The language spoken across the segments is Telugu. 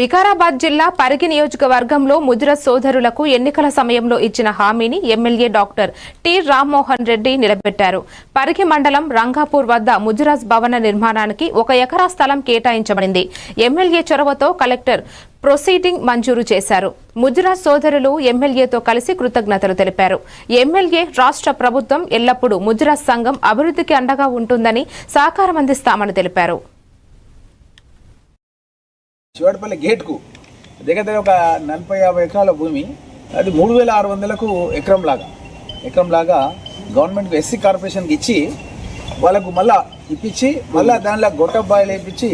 వికారాబాద్ జిల్లా పరిగి నియోజకవర్గంలో ముదిర సోదరులకు ఎన్నికల సమయంలో ఇచ్చిన హామీని MLA doctor T Rammohan Reddy నిలబెట్టారు. పరిగి మండలం రంగాపూర్ వద్ద ముజురాజ్ భవన నిర్మాణానికి ఒక ఎకరా స్థలం కేటాయించబడింది. ఎమ్మెల్యే చొరవతో కలెక్టర్ ప్రొసీడింగ్ మంజూరు చేశారు. ముజరాజ్ సోదరులు ఎమ్మెల్యేతో కలిసి కృతజ్ఞతలు తెలిపారు. ఎమ్మెల్యే రాష్ట్ర ప్రభుత్వం ఎల్లప్పుడూ ముజరాజ్ సంఘం అభివృద్ధికి అండగా ఉంటుందని సహకారం అందిస్తామని తెలిపారు. చివాడపల్లి గేట్కు దగ్గర దగ్గర ఒక నలభై యాభై ఎకరాల భూమి. అది మూడు వేల ఆరు వందలకు ఎకరం లాగా. ఎకరం లాగా గవర్నమెంట్కి ఎస్సీ కార్పొరేషన్కి ఇచ్చి వాళ్ళకు మళ్ళా ఇప్పించి మళ్ళీ దాంట్లో గొట్టబ్బాయిలు వేయించి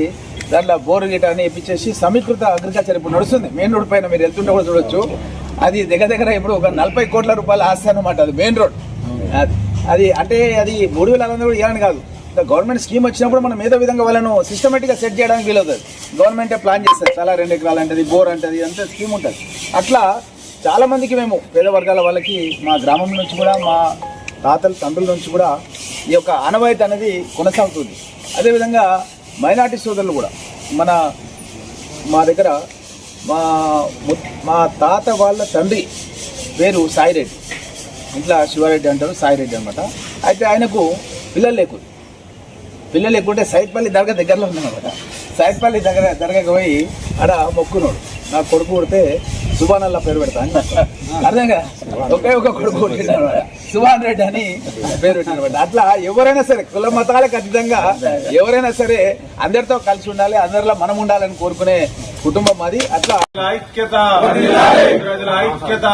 దాంట్లో బోరు గీట అని ఇప్పించేసి సమీకృత అగ్రికల్చర్ ఇప్పుడు నడుస్తుంది. మెయిన్ రోడ్ పైన మీరు వెళ్తుంటే కూడా చూడొచ్చు. అది దగ్గర దగ్గర ఇప్పుడు ఒక నలభై కోట్ల రూపాయల ఆస్తి అనమాట అది మెయిన్ రోడ్. అది అది అంటే అది మూడు వేల ఆరు వందలు ఇవ్వాలని కాదు. గవర్నమెంట్ స్కీమ్ వచ్చినప్పుడు మనం ఏదో విధంగా వాళ్ళను సిస్టమేటిక్గా సెట్ చేయడానికి వీలవుతుంది. గవర్నమెంటే ప్లాన్ చేస్తుంది చాలా రెండు ఎకరాలు అంటది బోర్ అంటది అంత స్కీమ్ ఉంటుంది. అట్లా చాలామందికి మేము పేద వర్గాల వాళ్ళకి మా గ్రామం నుంచి కూడా మా తాతల తండ్రుల నుంచి కూడా ఈ యొక్క అనవాయితీ అనేది కొనసాగుతుంది. అదేవిధంగా మైనార్టీ సోదరులు కూడా మన మా దగ్గర మా మా తాత వాళ్ళ తండ్రి పేరు సాయిరెడ్డి. ఇంట్లో శివారెడ్డి అంటారు సాయిరెడ్డి అనమాట అయితే ఆయనకు పిల్లలు లేకుండా పిల్లలు ఎక్కుంటే సైట్పల్లి దర్గా దగ్గరలో ఉందన్నమాట. సైట్పల్లి దగ్గర దర్గాకి పోయి ఆడ మొక్కునోడు నా కొడుకు పుడితే సుభాన్ అల్లా పేరు పెడతా అని అర్థం కదా? ఒకే ఒక కొడుకు సుభాన్ రెడ్డి అని పేరు పెట్టినమాట అట్లా ఎవరైనా సరే కుల మతాలకు అతీతంగా ఎవరైనా సరే అందరితో కలిసి ఉండాలి అందరిలో మనం ఉండాలని కోరుకునే కుటుంబం అది. అట్లా ఐక్యత. ప్రజల ఐక్యత.